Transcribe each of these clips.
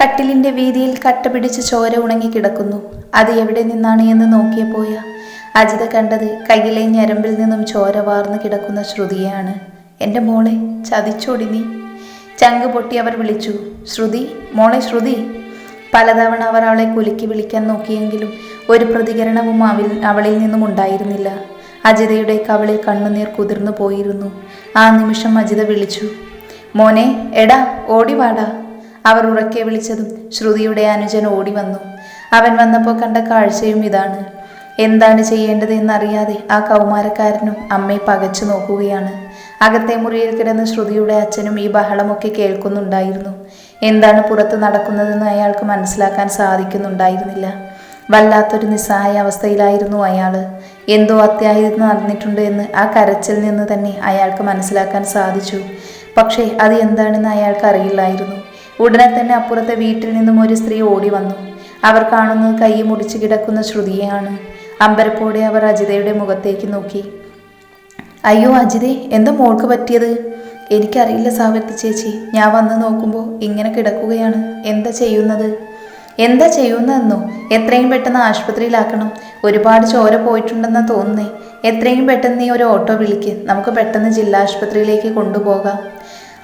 കട്ടിലിന്റെ വീതിയിൽ കട്ട പിടിച്ച് ചോര ഉണങ്ങി കിടക്കുന്നു. അത് എവിടെ നിന്നാണ് എന്ന് നോക്കിയപ്പോയ അജിത കണ്ടത് കയ്യിലെ ഞരമ്പിൽ നിന്നും ചോര വാർന്നു കിടക്കുന്ന ശ്രുതിയാണ് എന്റെ മോളെ ചതിച്ചോടി നീ. ചങ്ക് പൊട്ടി അവർ വിളിച്ചു. ശ്രുതി മോളെ ശ്രുതി. പലതവണ അവർ അവളെ കുലുക്കി വിളിക്കാൻ നോക്കിയെങ്കിലും ഒരു പ്രതികരണവും അവൽ അവളിൽ നിന്നും ഉണ്ടായിരുന്നില്ല. അജിതയുടെ കവളിൽ കണ്ണുനീർ കുതിർന്നു പോയിരുന്നു. ആ നിമിഷം അജിത വിളിച്ചു. മോനെ എടാ ഓടി വാടാ. അവർ ഉറക്കെ വിളിച്ചതും ശ്രുതിയുടെ അനുജൻ ഓടി വന്നു. അവൻ വന്നപ്പോൾ കണ്ട കാഴ്ചയും ഇതാണ്. എന്താണ് ചെയ്യേണ്ടത് എന്നറിയാതെ ആ കൗമാരക്കാരനും അമ്മയെ പകച്ചു നോക്കുകയാണ്. അകത്തെ മുറിയിൽ കിടന്ന ശ്രുതിയുടെ അച്ഛനും ഈ ബഹളമൊക്കെ കേൾക്കുന്നുണ്ടായിരുന്നു. എന്താണ് പുറത്ത് നടക്കുന്നതെന്ന് അയാൾക്ക് മനസ്സിലാക്കാൻ സാധിക്കുന്നുണ്ടായിരുന്നില്ല. വല്ലാത്തൊരു നിസ്സഹായ അവസ്ഥയിലായിരുന്നു അയാൾ എന്തോ അത്യാഹിതം നടന്നിട്ടുണ്ട് എന്ന് ആ കരച്ചിൽ നിന്ന് തന്നെ അയാൾക്ക് മനസ്സിലാക്കാൻ സാധിച്ചു. പക്ഷേ അത് എന്താണെന്ന് അയാൾക്ക് അറിയില്ലായിരുന്നു. ഉടനെ തന്നെ അപ്പുറത്തെ വീട്ടിൽ നിന്നും ഒരു സ്ത്രീ ഓടി വന്നു. അവർ കാണുന്നത് കൈ മുടിച്ചു കിടക്കുന്ന ശ്രുതിയെയാണ്. അമ്പരപ്പോടെ അവർ അജിതയുടെ മുഖത്തേക്ക് നോക്കി. അയ്യോ അജിതേ എന്താ മോൾക്ക് പറ്റിയത്? എനിക്കറിയില്ല സാവർത്തി ചേച്ചി. ഞാൻ വന്ന് നോക്കുമ്പോൾ ഇങ്ങനെ കിടക്കുകയാണ്. എന്താ ചെയ്യുന്നത്? എന്താ ചെയ്യുന്നതെന്നോ? എത്രയും പെട്ടെന്ന് ആശുപത്രിയിലാക്കണം. ഒരുപാട് ചോര പോയിട്ടുണ്ടെന്ന് തോന്നുന്നേ. എത്രയും പെട്ടെന്ന് നീ ഒരു ഓട്ടോ വിളിക്ക്. നമുക്ക് പെട്ടെന്ന് ജില്ലാ ആശുപത്രിയിലേക്ക് കൊണ്ടുപോകാം.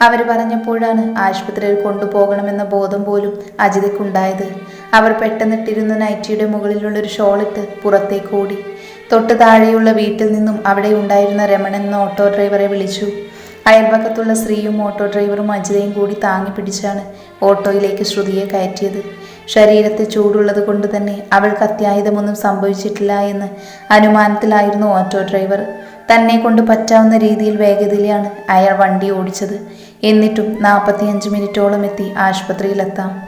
അവർ പറഞ്ഞപ്പോഴാണ് ആശുപത്രിയിൽ കൊണ്ടുപോകണമെന്ന ബോധം പോലും അജിതയ്ക്കുണ്ടായത്. അവർ പെട്ടെന്നിട്ടിരുന്ന നൈറ്റിയുടെ മുകളിലുള്ള ഒരു ഷോളിട്ട് പുറത്തേക്ക് ഓടി. തൊട്ട് താഴെയുള്ള വീട്ടിൽ നിന്നും അവിടെ ഉണ്ടായിരുന്ന രമണൻ എന്ന ഓട്ടോ ഡ്രൈവറെ വിളിച്ചു. അയൽപക്കത്തുള്ള സ്ത്രീയും ഓട്ടോ ഡ്രൈവറും അജിതയും കൂടി താങ്ങി പിടിച്ചാണ് ഓട്ടോയിലേക്ക് ശ്രുതിയെ കയറ്റിയത്. ശരീരത്തെ ചൂടുള്ളത് കൊണ്ട് തന്നെ അവൾക്ക് അത്യാഹിതമൊന്നും സംഭവിച്ചിട്ടില്ല എന്ന് അനുമാനത്തിലായിരുന്നു ഓട്ടോ ഡ്രൈവർ. തന്നെ കൊണ്ട് പറ്റാവുന്ന രീതിയിൽ വേഗതയിലാണ് അയാൾ വണ്ടി ഓടിച്ചത്. എന്നിട്ടും നാൽപ്പത്തിയഞ്ച് മിനിറ്റോളം എത്തി ആശുപത്രിയിലെത്താം.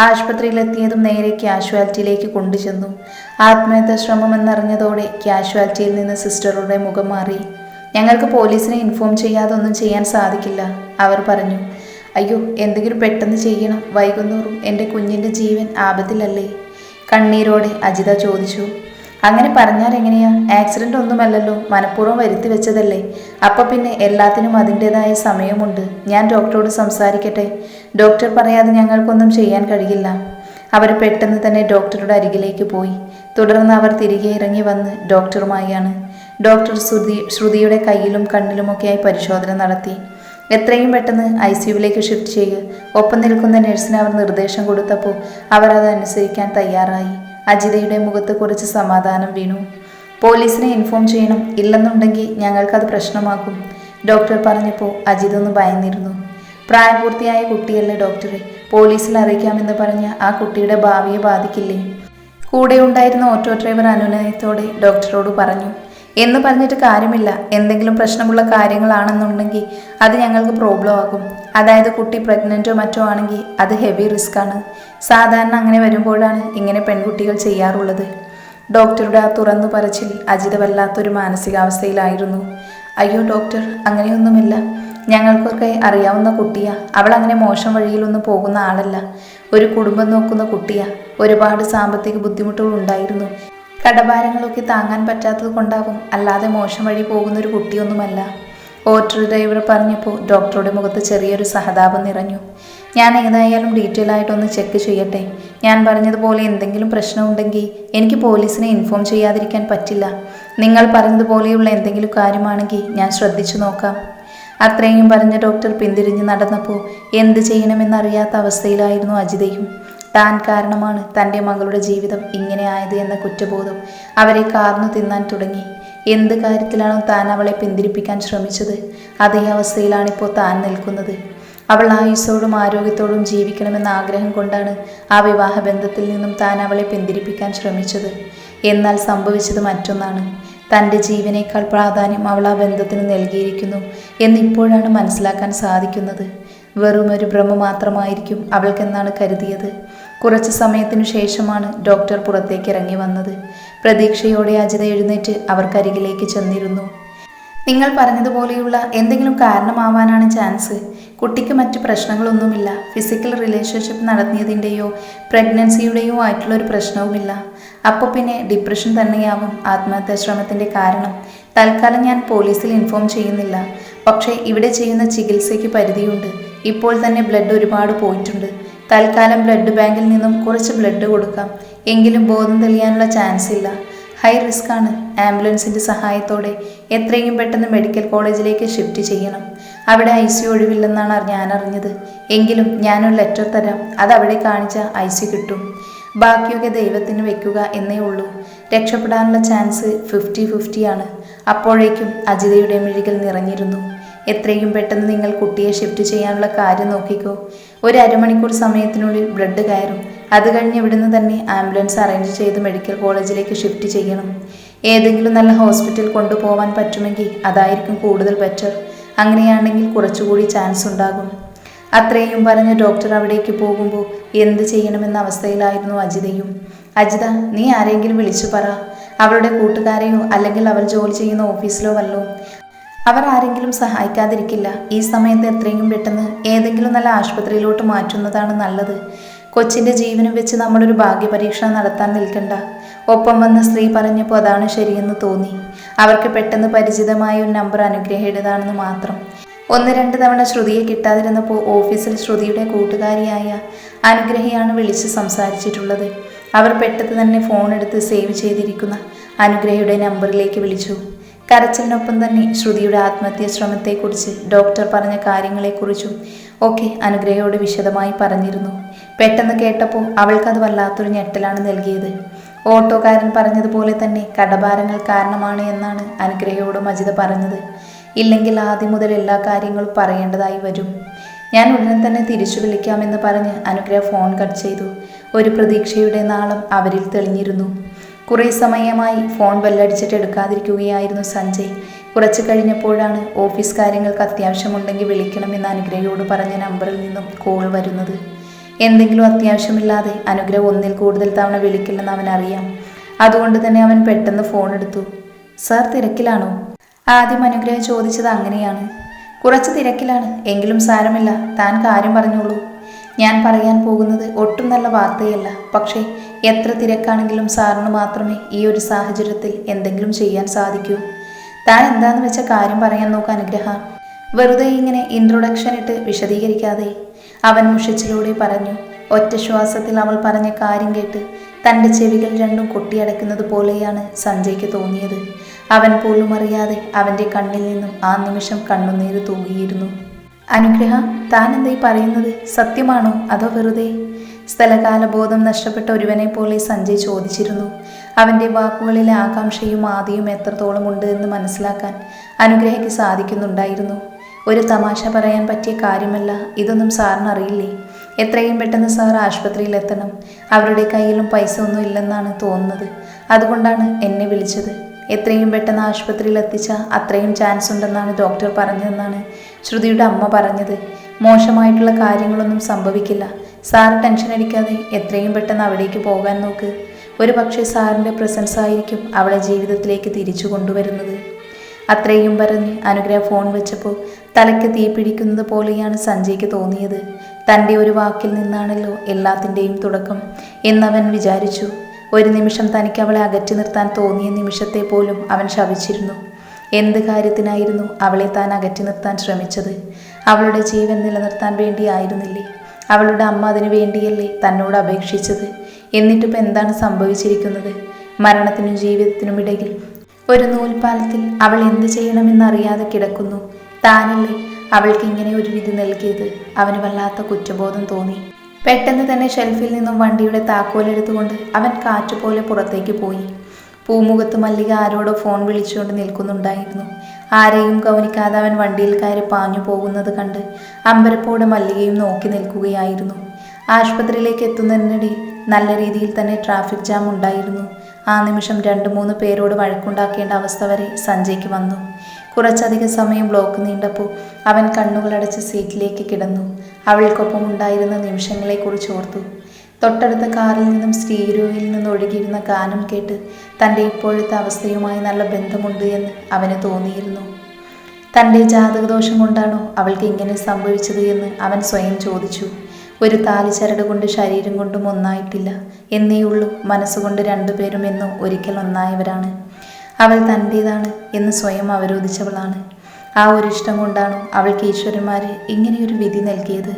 ആശുപത്രിയിലെത്തിയതും നേരെ ക്യാഷ്വാലിറ്റിയിലേക്ക് കൊണ്ടുചെന്നു. ആത്മഹത്യ ശ്രമം എന്നറിഞ്ഞതോടെ ക്യാഷ്വാലിറ്റിയിൽ നിന്ന് സിസ്റ്ററുടെ മുഖം മാറി. ഞങ്ങൾക്ക് പോലീസിനെ ഇൻഫോം ചെയ്യാതെ ഒന്നും ചെയ്യാൻ സാധിക്കില്ല അവർ പറഞ്ഞു. അയ്യോ എന്തെങ്കിലും പെട്ടെന്ന് ചെയ്യണം. വൈകുന്നോറും എന്റെ കുഞ്ഞിന്റെ ജീവൻ ആപത്തിലല്ലേ? കണ്ണീരോടെ അജിത ചോദിച്ചു. അങ്ങനെ പറഞ്ഞാൽ എങ്ങനെയാ? ആക്സിഡന്റ് ഒന്നുമല്ലല്ലോ. മനഃപൂർവം വരുത്തി വെച്ചതല്ലേ. അപ്പൊ പിന്നെ എല്ലാത്തിനും അതിന്റെതായ സമയമുണ്ട്. ഞാൻ ഡോക്ടറോട് സംസാരിക്കട്ടെ. ഡോക്ടർ പറയാതെ ഞങ്ങൾക്കൊന്നും ചെയ്യാൻ കഴിയില്ല. അവർ പെട്ടെന്ന് തന്നെ ഡോക്ടറുടെ അരികിലേക്ക് പോയി. തുടർന്ന് അവർ തിരികെ ഇറങ്ങി വന്ന് ഡോക്ടറുമായാണ് ഡോക്ടർ ശ്രുതി ശ്രുതിയുടെ കയ്യിലും കണ്ണിലുമൊക്കെയായി പരിശോധന നടത്തി. എത്രയും പെട്ടെന്ന് ഐ സിയുവിലേക്ക് ഷിഫ്റ്റ് ചെയ്യുക ഒപ്പം നിൽക്കുന്ന നഴ്സിന് അവർ നിർദ്ദേശം കൊടുത്തപ്പോൾ അവർ അത് അനുസരിക്കാൻ തയ്യാറായി. അജിതയുടെ മുഖത്ത് കുറച്ച് സമാധാനം വീണു. പോലീസിനെ ഇൻഫോം ചെയ്യണം ഇല്ലെന്നുണ്ടെങ്കിൽ ഞങ്ങൾക്കത് പ്രശ്നമാക്കും. ഡോക്ടർ പറഞ്ഞപ്പോൾ അജിത് ഒന്ന് ഭയന്നിരുന്നു. പ്രായപൂർത്തിയായ കുട്ടിയല്ലേ ഡോക്ടറെ? പോലീസിൽ അറിയിക്കാമെന്ന് പറഞ്ഞ ആ കുട്ടിയുടെ ഭാവിയെ ബാധിക്കില്ലേ? കൂടെ ഉണ്ടായിരുന്ന ഓട്ടോ ഡ്രൈവർ അനുനയത്തോടെ ഡോക്ടറോട് പറഞ്ഞു എന്ന് പറഞ്ഞിട്ട് കാര്യമില്ല. എന്തെങ്കിലും പ്രശ്നമുള്ള കാര്യങ്ങളാണെന്നുണ്ടെങ്കിൽ അത് ഞങ്ങൾക്ക് പ്രോബ്ലം ആകും. അതായത് കുട്ടി പ്രഗ്നന്റോ മറ്റോ ആണെങ്കിൽ അത് ഹെവി റിസ്ക് ആണ്. സാധാരണ അങ്ങനെ വരുമ്പോഴാണ് ഇങ്ങനെ പെൺകുട്ടികൾ ചെയ്യാറുള്ളത്. ഡോക്ടറുടെ ആ തുറന്നു പറച്ചിൽ അജിത വല്ലാത്തൊരു മാനസികാവസ്ഥയിലായിരുന്നു. അയ്യോ ഡോക്ടർ അങ്ങനെയൊന്നുമില്ല. ഞങ്ങൾക്കൊക്കെ അറിയാവുന്ന കുട്ടിയാ. അവൾ അങ്ങനെ മോശം വഴിയിലൊന്നും പോകുന്ന ആളല്ല. ഒരു കുടുംബം നോക്കുന്ന കുട്ടിയാ. ഒരുപാട് സാമ്പത്തിക ബുദ്ധിമുട്ടുകൾ ഉണ്ടായിരുന്നു. കടഭാരങ്ങളൊക്കെ താങ്ങാൻ പറ്റാത്തത് കൊണ്ടാവും അല്ലാതെ മോശം വഴി പോകുന്ന ഒരു കുട്ടിയൊന്നുമല്ല. ഓട്ടോ ഡ്രൈവർ പറഞ്ഞപ്പോൾ ഡോക്ടറുടെ മുഖത്ത് ചെറിയൊരു സഹതാപം നിറഞ്ഞു. ഞാൻ ഏതായാലും ഡീറ്റെയിൽ ആയിട്ടൊന്ന് ചെക്ക് ചെയ്യട്ടെ. ഞാൻ പറഞ്ഞതുപോലെ എന്തെങ്കിലും പ്രശ്നമുണ്ടെങ്കിൽ എനിക്ക് പോലീസിനെ ഇൻഫോം ചെയ്യാതിരിക്കാൻ പറ്റില്ല. നിങ്ങൾ പറഞ്ഞതുപോലെയുള്ള എന്തെങ്കിലും കാര്യമാണെങ്കിൽ ഞാൻ ശ്രദ്ധിച്ചു നോക്കാം. അത്രയും പറഞ്ഞ ഡോക്ടർ പിന്തിരിഞ്ഞ് നടന്നപ്പോൾ എന്ത് ചെയ്യണമെന്നറിയാത്ത അവസ്ഥയിലായിരുന്നു അജിതയും. താൻ കാരണമാണ് തന്റെ മകളുടെ ജീവിതം ഇങ്ങനെ ആയത് എന്ന കുറ്റബോധം അവരെ കാർന്നു തിന്നാൻ തുടങ്ങി. എന്ത് കാര്യത്തിലാണോ താൻ അവളെ പിന്തിരിപ്പിക്കാൻ ശ്രമിച്ചത്? അതേ അവസ്ഥയിലാണിപ്പോൾ താൻ നിൽക്കുന്നത്. അവൾ ആയുസ്സോടും ആരോഗ്യത്തോടും ജീവിക്കണമെന്ന ആഗ്രഹം കൊണ്ടാണ് ആ വിവാഹ ബന്ധത്തിൽ നിന്നും താൻ അവളെ പിന്തിരിപ്പിക്കാൻ ശ്രമിച്ചത്. എന്നാൽ സംഭവിച്ചത് മറ്റൊന്നാണ്. തന്റെ ജീവനേക്കാൾ പ്രാധാന്യം അവൾ ആ ബന്ധത്തിന് നൽകിയിരിക്കുന്നു എന്നിപ്പോഴാണ് മനസ്സിലാക്കാൻ സാധിക്കുന്നത്. വെറും ഒരു ഭ്രമ മാത്രമായിരിക്കും അവൾക്കെന്നാണ് കരുതിയത്. കുറച്ച് സമയത്തിനു ശേഷമാണ് ഡോക്ടർ പുറത്തേക്ക് ഇറങ്ങി വന്നത്. പ്രതീക്ഷയോടെ അജിത എഴുന്നേറ്റ് അവർക്കരികിലേക്ക് ചെന്നിരുന്നു. നിങ്ങൾ പറഞ്ഞതുപോലെയുള്ള എന്തെങ്കിലും കാരണമാവാനാണ് ചാൻസ്. കുട്ടിക്ക് മറ്റു പ്രശ്നങ്ങളൊന്നുമില്ല. ഫിസിക്കൽ റിലേഷൻഷിപ്പ് നടത്തിയതിന്റെയോ പ്രഗ്നൻസിയുടെയോ ആയിട്ടുള്ള ഒരു പ്രശ്നവുമില്ല. അപ്പോൾ പിന്നെ ഡിപ്രഷൻ തന്നെയാവും ആത്മഹത്യാ ശ്രമത്തിന്റെ കാരണം. തൽക്കാലം ഞാൻ പോലീസിൽ ഇൻഫോം ചെയ്യുന്നില്ല. പക്ഷേ ഇവിടെ ചെയ്യുന്ന ചികിത്സയ്ക്ക് പരിധിയുണ്ട്. ഇപ്പോൾ തന്നെ ബ്ലഡ് ഒരുപാട് പോയിട്ടുണ്ട്. തൽക്കാലം ബ്ലഡ് ബാങ്കിൽ നിന്നും കുറച്ച് ബ്ലഡ് കൊടുക്കാം. എങ്കിലും ബോധം തെളിയാനുള്ള ചാൻസ് ഇല്ല. ഹൈ റിസ്ക് ആണ്. ആംബുലൻസിന്റെ സഹായത്തോടെ എത്രയും പെട്ടെന്ന് മെഡിക്കൽ കോളേജിലേക്ക് ഷിഫ്റ്റ് ചെയ്യണം. അവിടെ ഐ സി ഒഴിവില്ലെന്നാണ് ഞാൻ അറിഞ്ഞത് എങ്കിലും ഞാനൊരു ലെറ്റർ തരാം. അത് അവിടെ കാണിച്ച ഐ സി കിട്ടും. ബാക്കിയൊക്കെ ദൈവത്തിന് വെക്കുക എന്നേ ഉള്ളൂ. രക്ഷപ്പെടാനുള്ള ചാൻസ് ഫിഫ്റ്റി ഫിഫ്റ്റിയാണ് അപ്പോഴേക്കും അജിതയുടെ മിഴികൾ നിറഞ്ഞിരുന്നു. എത്രയും പെട്ടെന്ന് നിങ്ങൾ കുട്ടിയെ ഷിഫ്റ്റ് ചെയ്യാനുള്ള കാര്യം നോക്കിക്കോ. ഒരു അരമണിക്കൂർ സമയത്തിനുള്ളിൽ ബ്ലഡ് കയറും. അത് കഴിഞ്ഞ് ഇവിടുന്ന് തന്നെ ആംബുലൻസ് അറേഞ്ച് ചെയ്ത് മെഡിക്കൽ കോളേജിലേക്ക് ഷിഫ്റ്റ് ചെയ്യണം. ഏതെങ്കിലും നല്ല ഹോസ്പിറ്റൽ കൊണ്ടുപോകാൻ പറ്റുമെങ്കിൽ അതായിരിക്കും കൂടുതൽ ബെറ്റർ. അങ്ങനെയാണെങ്കിൽ കുറച്ചുകൂടി ചാൻസ് ഉണ്ടാകും. അത്രയും പറഞ്ഞ് ഡോക്ടർ അവിടേക്ക് പോകുമ്പോൾ എന്ത് ചെയ്യണമെന്ന അവസ്ഥയിലായിരുന്നു അജിതയും. അജിത നീ ആരെങ്കിലും വിളിച്ചു പറ. അവളുടെ കൂട്ടുകാരെയോ അല്ലെങ്കിൽ അവൾ ജോലി ചെയ്യുന്ന ഓഫീസിലോ വല്ലോ. അവർ ആരെങ്കിലും സഹായിക്കാതിരിക്കില്ല. ഈ സമയത്ത് എത്രയും പെട്ടെന്ന് ഏതെങ്കിലും നല്ല ആശുപത്രിയിലോട്ട് മാറ്റുന്നതാണ് നല്ലത്. കൊച്ചിന്റെ ജീവനും വെച്ച് നമ്മളൊരു ഭാഗ്യപരീക്ഷണം നടത്താൻ നിൽക്കണ്ട. ഒപ്പം വന്ന സ്ത്രീ പറഞ്ഞപ്പോൾ അതാണ് ശരിയെന്ന് തോന്നി. അവർക്ക് പെട്ടെന്ന് പരിചിതമായ ഒരു നമ്പർ അനുഗ്രഹയുടേതാണെന്ന് മാത്രം. ഒന്ന് രണ്ട് തവണ ശ്രുതിയെ കിട്ടാതിരുന്നപ്പോൾ ഓഫീസിൽ ശ്രുതിയുടെ കൂട്ടുകാരിയായ അനുഗ്രഹയാണ് വിളിച്ച് സംസാരിച്ചിട്ടുള്ളത്. അവർ പെട്ടെന്ന് തന്നെ ഫോൺ എടുത്ത് സേവ് ചെയ്തിരിക്കുന്ന അനുഗ്രഹയുടെ നമ്പറിലേക്ക് വിളിച്ചു. കരച്ചിലിനൊപ്പം തന്നെ ശ്രുതിയുടെ ആത്മഹത്യാ ശ്രമത്തെക്കുറിച്ച് ഡോക്ടർ പറഞ്ഞ കാര്യങ്ങളെക്കുറിച്ചും ഒക്കെ അനുഗ്രഹയോട് വിശദമായി പറഞ്ഞിരുന്നു. പെട്ടെന്ന് കേട്ടപ്പോൾ അവൾക്കത് വല്ലാത്തൊരു ഞെട്ടലാണ് നൽകിയത്. ഓട്ടോക്കാരൻ പറഞ്ഞതുപോലെ തന്നെ കടഭാരങ്ങൾ കാരണമാണ് എന്നാണ് അനുഗ്രഹയോട് മജിത പറഞ്ഞത്. ഇല്ലെങ്കിൽ ആദ്യം മുതൽ എല്ലാ കാര്യങ്ങളും പറയേണ്ടതായി വരും. ഞാൻ ഉടനെ തന്നെ തിരിച്ചു വിളിക്കാമെന്ന് പറഞ്ഞ് അനുഗ്രഹ ഫോൺ കട്ട് ചെയ്തു. ഒരു പ്രതീക്ഷയുടെ നാളം അവരിൽ തെളിഞ്ഞിരുന്നു. കുറേ സമയമായി ഫോൺ ബെല്ലടിച്ചിട്ട് എടുക്കാതിരിക്കുകയായിരുന്നു സഞ്ജയ്. കുറച്ച് കഴിഞ്ഞപ്പോഴാണ് ഓഫീസ് കാര്യങ്ങൾക്ക് അത്യാവശ്യമുണ്ടെങ്കിൽ വിളിക്കണമെന്ന് അനുഗ്രഹയോട് പറഞ്ഞ നമ്പറിൽ നിന്നും കോൾ വരുന്നത്. എന്തെങ്കിലും അത്യാവശ്യമില്ലാതെ അനുഗ്രഹം ഒന്നിൽ കൂടുതൽ തവണ വിളിക്കില്ലെന്ന് അവൻ അറിയാം. അതുകൊണ്ട് തന്നെ അവൻ പെട്ടെന്ന് ഫോൺ എടുത്തു. സാർ തിരക്കിലാണോ? ആദ്യം അനുഗ്രഹം ചോദിച്ചത് അങ്ങനെയാണ്. കുറച്ച് തിരക്കിലാണ്. എങ്കിലും സാരമില്ല. താൻ കാര്യം പറഞ്ഞോളൂ. ഞാൻ പറയാൻ പോകുന്നത് ഒട്ടും നല്ല വാർത്തയല്ല. പക്ഷേ എത്ര തിരക്കാണെങ്കിലും സാറിന് മാത്രമേ ഈ ഒരു സാഹചര്യത്തിൽ എന്തെങ്കിലും ചെയ്യാൻ സാധിക്കൂ. താൻ എന്താണെന്ന് വെച്ച കാര്യം പറയാൻ നോക്കുക അനുഗ്രഹ. വെറുതെ ഇങ്ങനെ ഇൻട്രൊഡക്ഷൻ ഇട്ട് വിശദീകരിക്കാതെ അവൻ മുഷിച്ചിലൂടെ പറഞ്ഞു ഒറ്റ ശ്വാസത്തിൽ അവൾ പറഞ്ഞ കാര്യം കേട്ട് തന്റെ ചെവികൾ രണ്ടും കൊട്ടിയടക്കുന്നത് പോലെയാണ് സഞ്ജയ്ക്ക് തോന്നിയത്. അവൻ പോലും അറിയാതെ അവന്റെ കണ്ണിൽ നിന്നും ആ നിമിഷം കണ്ണുനീര് തൂകിയിരുന്നു. അനുഗ്രഹ താൻ എന്തായി പറയുന്നത്? സത്യമാണോ? അതോ വെറുതെ? സ്ഥലകാലബോധം നഷ്ടപ്പെട്ട ഒരുവനെ പോലെ സഞ്ജയ് ചോദിച്ചിരുന്നു. അവന്റെ വാക്കുകളിലെ ആകാംക്ഷയും ആദിയും എത്രത്തോളം ഉണ്ട് എന്ന് മനസ്സിലാക്കാൻ അനുഗ്രഹയ്ക്ക് സാധിക്കുന്നുണ്ടായിരുന്നു. ഒരു തമാശ പറയാൻ പറ്റിയ കാര്യമല്ല ഇതൊന്നും സാറിന് അറിയില്ലേ? എത്രയും പെട്ടെന്ന് സാർ ആശുപത്രിയിൽ എത്തണം അവരുടെ കയ്യിലും പൈസ ഒന്നും ഇല്ലെന്നാണ് തോന്നുന്നത്. അതുകൊണ്ടാണ് എന്നെ വിളിച്ചത്. എത്രയും പെട്ടെന്ന് ആശുപത്രിയിൽ എത്തിച്ച അത്രയും ചാൻസ് ഉണ്ടെന്നാണ് ഡോക്ടർ പറഞ്ഞതെന്നാണ് ശ്രുതിയുടെ അമ്മ പറഞ്ഞത്. മോശമായിട്ടുള്ള കാര്യങ്ങളൊന്നും സംഭവിക്കില്ല. സാർ ടെൻഷൻ അടിക്കാതെ എത്രയും പെട്ടെന്ന് അവിടേക്ക് പോകാൻ നോക്ക്. ഒരു പക്ഷേ സാറിന്റെ പ്രസൻസ് ആയിരിക്കും അവളെ ജീവിതത്തിലേക്ക് തിരിച്ചു കൊണ്ടുവരുന്നത്. അത്രയും പറഞ്ഞ് അനുഗ്രഹ ഫോൺ വെച്ചപ്പോൾ തലയ്ക്ക് തീ പിടിക്കുന്നത് പോലെയാണ് സഞ്ജയ്ക്ക് തോന്നിയത്. തന്റെ ഒരു വാക്കിൽ നിന്നാണല്ലോ എല്ലാത്തിന്റെയും തുടക്കം എന്നവൻ വിചാരിച്ചു. ഒരു നിമിഷം തനിക്ക് അവളെ അകറ്റി നിർത്താൻ തോന്നിയ നിമിഷത്തെ പോലും അവൻ ശവിച്ചിരുന്നു എന്ത് കാര്യത്തിനായിരുന്നു അവളെ താൻ അകറ്റി നിർത്താൻ ശ്രമിച്ചത്? അവളുടെ ജീവൻ നിലനിർത്താൻ വേണ്ടിയായിരുന്നില്ലേ? അവളുടെ അമ്മ അതിനു വേണ്ടിയല്ലേ തന്നോട് അപേക്ഷിച്ചത്? എന്നിട്ടിപ്പോൾ എന്താണ് സംഭവിച്ചിരിക്കുന്നത്? മരണത്തിനും ജീവിതത്തിനും ഇടയിൽ ഒരു നൂൽപാലത്തിൽ അവൾ എന്ത് ചെയ്യണമെന്നറിയാതെ കിടക്കുന്നു. താനല്ലേ അവൾക്ക് ഇങ്ങനെ ഒരു വിധി നൽകിയത്? അവന് വല്ലാത്ത കുറ്റബോധം തോന്നി. പെട്ടെന്ന് തന്നെ ഷെൽഫിൽ നിന്നും വണ്ടിയുടെ താക്കോലെടുത്തുകൊണ്ട് അവൻ കാറ്റുപോലെ പുറത്തേക്ക് പോയി. പൂമുഖത്ത് മല്ലിക ആരോടോ ഫോൺ വിളിച്ചുകൊണ്ട് നിൽക്കുന്നുണ്ടായിരുന്നു. ആരെയും ഗൗനിക്കാതെ അവൻ വണ്ടിയിൽ കയറി പാഞ്ഞു പോകുന്നത് കണ്ട് അമ്പരപ്പോടെ മല്ലികയും നോക്കി നിൽക്കുകയായിരുന്നു. ആശുപത്രിയിലേക്ക് എത്തുന്നതിനിടയിൽ നല്ല രീതിയിൽ തന്നെ ട്രാഫിക് ജാം ഉണ്ടായിരുന്നു. ആ നിമിഷം രണ്ട് മൂന്ന് പേരോട് വഴക്കുണ്ടാക്കേണ്ട അവസ്ഥ വരെ സഞ്ജയ്ക്ക് വന്നു. കുറച്ചധികം സമയം ബ്ലോക്ക് നീണ്ടപ്പോൾ അവൻ കണ്ണുകളടച്ച് സീറ്റിലേക്ക് കിടന്നു. അവൾക്കൊപ്പം ഉണ്ടായിരുന്ന നിമിഷങ്ങളെക്കുറിച്ച് ഓർത്തു. തൊട്ടടുത്ത കാറിൽ നിന്നും സ്റ്റീരിയോയിൽ നിന്ന് ഒഴുകിയിരുന്ന ഗാനം കേട്ട് തന്റെ ഇപ്പോഴത്തെ അവസ്ഥയുമായി നല്ല ബന്ധമുണ്ട് എന്ന് അവന് തോന്നിയിരുന്നു. തന്റെ ജാതകദോഷം കൊണ്ടാണോ അവൾക്ക് ഇങ്ങനെ സംഭവിച്ചത് എന്ന് അവൻ സ്വയം ചോദിച്ചു. ഒരു താലിച്ചരട് കൊണ്ട് ശരീരം കൊണ്ടും ഒന്നായിട്ടില്ല. എന്നേ ഉള്ളൂ മനസ്സുകൊണ്ട് രണ്ടുപേരും എന്നും ഒരിക്കൽ ഒന്നായവരാണ്. അവൾ തന്റേതാണ് എന്ന് സ്വയം അവരോധിച്ചവളാണ്. ആ ഒരു ഇഷ്ടം കൊണ്ടാണ് അവൾക്ക് ഈശ്വരന്മാര് ഇങ്ങനെയൊരു വിധി നൽകിയത്?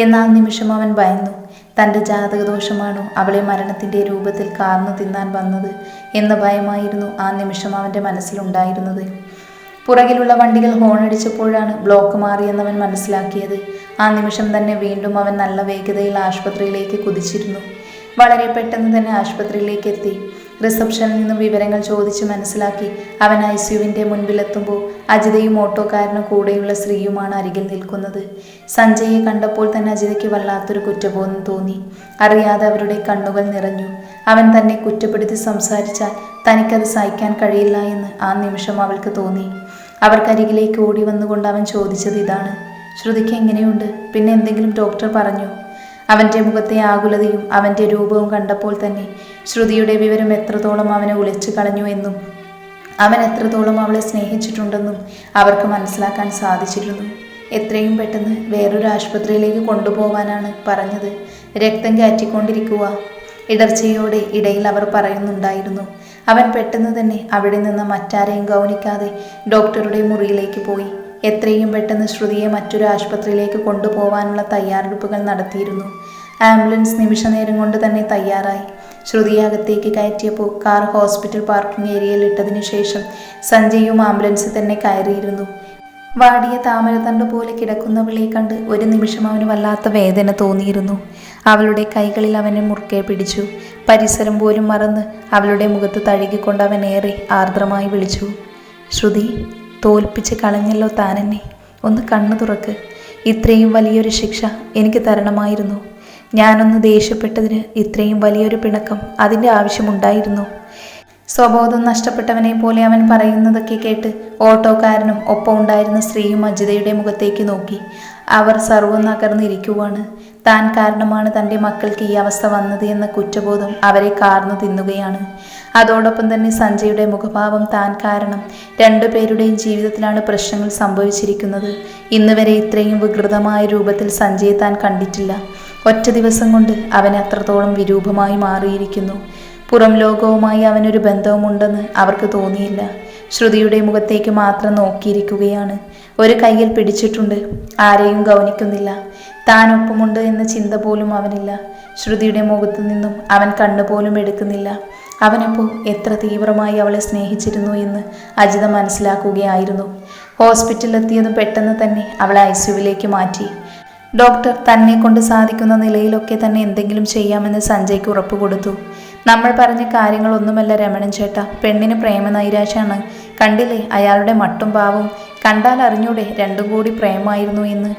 എന്നാൽ നിമിഷം അവൻ ഭയന്നു. തന്റെ ജാതകദോഷമാണോ അവളെ മരണത്തിന്റെ രൂപത്തിൽ കാർന്നു തിന്നാൻ വന്നത് എന്ന ഭയമായിരുന്നു ആ നിമിഷം അവന്റെ മനസ്സിലുണ്ടായിരുന്നത്. പുറകിലുള്ള വണ്ടികൾ ഹോണടിച്ചപ്പോഴാണ് ബ്ലോക്ക് മാറിയെന്നവൻ മനസ്സിലാക്കിയത്. ആ നിമിഷം തന്നെ വീണ്ടും അവൻ നല്ല വേഗതയിൽ ആശുപത്രിയിലേക്ക് കുതിച്ചിരുന്നു. വളരെ പെട്ടെന്ന് തന്നെ ആശുപത്രിയിലേക്ക് എത്തി. റിസപ്ഷനിൽ നിന്നും വിവരങ്ങൾ ചോദിച്ച് മനസ്സിലാക്കി അവൻ ഐ സിയുവിന്റെ മുൻപിലെത്തുമ്പോൾ അജിതയും ഓട്ടോക്കാരനും കൂടെയുള്ള സ്ത്രീയുമാണ് അരികിൽ നിൽക്കുന്നത്. സഞ്ജയെ കണ്ടപ്പോൾ തന്നെ അജിതയ്ക്ക് വല്ലാത്തൊരു കുറ്റബോധം തോന്നി. അറിയാതെ അവരുടെ കണ്ണുകൾ നിറഞ്ഞു. അവൻ തന്നെ കുറ്റപ്പെടുത്തി സംസാരിച്ചാൽ തനിക്കത് സഹിക്കാൻ കഴിയില്ല എന്ന് ആ നിമിഷം അവൾക്ക് തോന്നി. അവർക്കരികിലേക്ക് ഓടി വന്നുകൊണ്ട് അവൻ ചോദിച്ചത് ഇതാണ്. ശ്രുതിക്ക് എങ്ങനെയുണ്ട്? പിന്നെ എന്തെങ്കിലും ഡോക്ടർ പറഞ്ഞു. അവന്റെ മുഖത്തെ ആകുലതയും അവന്റെ രൂപവും കണ്ടപ്പോൾ തന്നെ ശ്രുതിയുടെ വിവരം എത്രത്തോളം അവനെ ഒളിച്ചു കളഞ്ഞു എന്നും അവൻ എത്രത്തോളം അവളെ സ്നേഹിച്ചിട്ടുണ്ടെന്നും അവർക്ക് മനസ്സിലാക്കാൻ സാധിച്ചിരുന്നു. എത്രയും പെട്ടെന്ന് വേറൊരു ആശുപത്രിയിലേക്ക് കൊണ്ടുപോവാനാണ് പറഞ്ഞത്. രക്തം കയറ്റിക്കൊണ്ടിരിക്കുക. ഇടർച്ചയോടെ ഇടയിൽ അവർ പറയുന്നുണ്ടായിരുന്നു. അവൻ പെട്ടെന്ന് തന്നെ അവിടെ നിന്ന് മറ്റാരെയും ഗൗനിക്കാതെ ഡോക്ടറുടെ മുറിയിലേക്ക് പോയി. എത്രയും പെട്ടെന്ന് ശ്രുതിയെ മറ്റൊരു ആശുപത്രിയിലേക്ക് കൊണ്ടുപോകാനുള്ള തയ്യാറെടുപ്പുകൾ നടത്തിയിരുന്നു. ആംബുലൻസ് നിമിഷനേരം കൊണ്ട് തന്നെ തയ്യാറായി. ശ്രുതിയെ അകത്തേക്ക് കയറ്റിയപ്പോൾ കാർ ഹോസ്പിറ്റൽ പാർക്കിംഗ് ഏരിയയിൽ ഇട്ടതിനു ശേഷം സഞ്ജയും ആംബുലൻസിൽ തന്നെ കയറിയിരുന്നു. വാടിയ താമരത്തണ്ട് പോലെ കിടക്കുന്നവളെ കണ്ട് ഒരു നിമിഷം അവന് വല്ലാത്ത വേദന തോന്നിയിരുന്നു. അവളുടെ കൈകളിൽ അവനെ മുറുക്കെ പിടിച്ചു. പരിസരം പോലും മറന്ന് അവളുടെ മുഖത്ത് തഴുകിക്കൊണ്ട് അവൻ ഏറെ ആർദ്രമായി വിളിച്ചു. ശ്രുതി തോൽപ്പിച്ച് കളഞ്ഞല്ലോ താനെന്നെ. ഒന്ന് കണ്ണു തുറക്ക്. ഇത്രയും വലിയൊരു ശിക്ഷ എനിക്ക് തരണമായിരുന്നു. ഞാനൊന്ന് ദേഷ്യപ്പെട്ടതിന് ഇത്രയും വലിയൊരു പിണക്കം അതിന്റെ ആവശ്യമുണ്ടായിരുന്നു. സ്വബോധം നഷ്ടപ്പെട്ടവനെ പോലെ അവൻ പറയുന്നതൊക്കെ കേട്ട് ഓട്ടോക്കാരനും ഒപ്പം ഉണ്ടായിരുന്ന സ്ത്രീയും അജിതയുടെ മുഖത്തേക്ക് നോക്കി. അവർ സർവം നകർന്നിരിക്കുവാണ്. താൻ കാരണമാണ് തന്റെ മക്കൾക്ക് ഈ അവസ്ഥ വന്നത് എന്ന കുറ്റബോധം അവരെ കാർന്നു തിന്നുകയാണ്. അതോടൊപ്പം തന്നെ സഞ്ജയുടെ മുഖഭാവം താൻ കാരണം രണ്ടു രണ്ടുപേരുടെയും ജീവിതത്തിലാണ് പ്രശ്നങ്ങൾ സംഭവിച്ചിരിക്കുന്നത്. ഇന്ന് വരെ ഇത്രയും വികൃതമായ രൂപത്തിൽ സഞ്ജയെ താൻ കണ്ടിട്ടില്ല. ഒറ്റ ദിവസം കൊണ്ട് അവൻ അത്രത്തോളം വിരൂപമായി മാറിയിരിക്കുന്നു. പുറം ലോകവുമായി അവനൊരു ബന്ധവുമുണ്ടെന്ന് അവർക്ക് തോന്നിയില്ല. ശ്രുതിയുടെ മുഖത്തേക്ക് മാത്രം നോക്കിയിരിക്കുകയാണ്. ഒരു കയ്യിൽ പിടിച്ചിട്ടുണ്ട്. ആരെയും ഗൗനിക്കുന്നില്ല. താൻ ഒപ്പമുണ്ട് എന്ന ചിന്ത പോലും അവനില്ല. ശ്രുതിയുടെ മുഖത്തു നിന്നും അവൻ കണ്ണുപോലും എടുക്കുന്നില്ല. അവനപ്പോൾ എത്ര തീവ്രമായി അവളെ സ്നേഹിച്ചിരുന്നു എന്ന് അജിത മനസ്സിലാക്കുകയായിരുന്നു. ഹോസ്പിറ്റലിലെത്തിയതും പെട്ടെന്ന് തന്നെ അവളെ ഐ സിയുവിലേക്ക് മാറ്റി. ഡോക്ടർ തന്നെ കൊണ്ട് സാധിക്കുന്ന നിലയിലൊക്കെ തന്നെ എന്തെങ്കിലും ചെയ്യാമെന്ന് സഞ്ജയ്ക്ക് ഉറപ്പ് കൊടുത്തു. നമ്മൾ പറഞ്ഞ കാര്യങ്ങളൊന്നുമല്ല രമണൻ ചേട്ട. പെണ്ണിന് പ്രേമനൈരാശാണ് കണ്ടില്ലേ? അയാളുടെ മട്ടും പാവും. കണ്ടാൽ അറിഞ്ഞൂടെ രണ്ടും കൂടി പ്രേമമായിരുന്നു എന്ന്.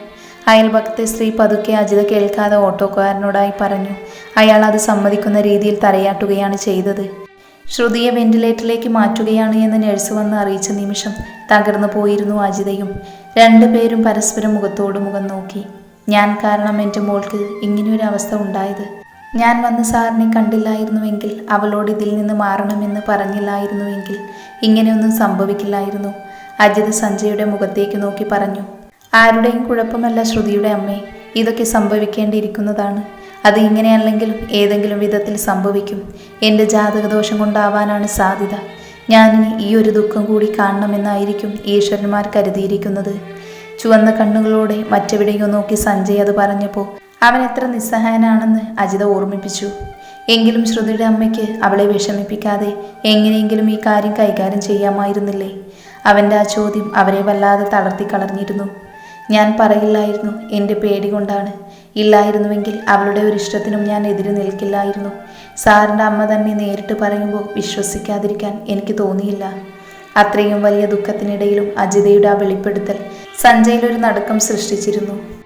അയൽപക്കത്തെ സ്ത്രീ പതുക്കെ അജിത കേൾക്കാതെ ഓട്ടോക്കാരനോടായി പറഞ്ഞു. അയാൾ അത് സമ്മതിക്കുന്ന രീതിയിൽ തലയാട്ടുകയാണ് ചെയ്തത്. ശ്രുതിയെ വെന്റിലേറ്ററിലേക്ക് മാറ്റുകയാണ് എന്ന് നഴ്സ് വന്ന് അറിയിച്ച നിമിഷം തകർന്നു പോയിരുന്നു അജിതയും. രണ്ടുപേരും പരസ്പരം മുഖത്തോട് മുഖം നോക്കി. ഞാൻ കാരണം എന്റെ മോൾക്ക് ഇങ്ങനെയൊരവസ്ഥ ഉണ്ടായത്. ഞാൻ വന്ന് സാറിനെ കണ്ടില്ലായിരുന്നുവെങ്കിൽ അവളോട് ഇതിൽ നിന്ന് മാറണമെന്ന് പറഞ്ഞില്ലായിരുന്നുവെങ്കിൽ ഇങ്ങനെയൊന്നും സംഭവിക്കില്ലായിരുന്നു. അജിത് സഞ്ജയുടെ മുഖത്തേക്ക് നോക്കി പറഞ്ഞു ആരുടെയും കുഴപ്പമല്ല ശ്രുതിയുടെ അമ്മേ ഇതൊക്കെ സംഭവിക്കേണ്ടിയിരിക്കുന്നതാണ്. അത് ഇങ്ങനെയല്ലെങ്കിലും ഏതെങ്കിലും വിധത്തിൽ സംഭവിക്കും. എന്റെ ജാതകദോഷം കൊണ്ടാവാനാണ് സാധ്യത. ഞാനിനി ഈ ഒരു ദുഃഖം കൂടി കാണണമെന്നായിരിക്കും ഈശ്വരന്മാർ കരുതിയിരിക്കുന്നത്. ചുവന്ന കണ്ണുകളോടെ മറ്റെവിടെയോ നോക്കി സഞ്ജയ് അത് പറഞ്ഞപ്പോൾ അവൻ എത്ര നിസ്സഹായനാണെന്ന് അജിത ഓർമ്മിപ്പിച്ചു. എങ്കിലും ശ്രുതിയുടെ അമ്മയ്ക്ക് അവളെ വിഷമിപ്പിക്കാതെ എങ്ങനെയെങ്കിലും ഈ കാര്യം കൈകാര്യം ചെയ്യാമായിരുന്നില്ലേ? അവന്റെ ആ ചോദ്യം അവരെ വല്ലാതെ തളർത്തി കളഞ്ഞിരുന്നു. ഞാൻ പറയില്ലായിരുന്നു എന്റെ പേടി കൊണ്ടാണ്. ഇല്ലായിരുന്നുവെങ്കിൽ അവളുടെ ഒരു ഇഷ്ടത്തിനും ഞാൻ എതിര് നിൽക്കില്ലായിരുന്നു. സാറിന്റെ അമ്മ തന്നെ നേരിട്ട് പറയുമ്പോൾ വിശ്വസിക്കാതിരിക്കാൻ എനിക്ക് തോന്നിയില്ല. അത്രയും വലിയ ദുഃഖത്തിനിടയിലും അജിതയുടെ ആ വെളിപ്പെടുത്തൽ സഞ്ജയിലൊരു നടുക്കം സൃഷ്ടിച്ചിരുന്നു.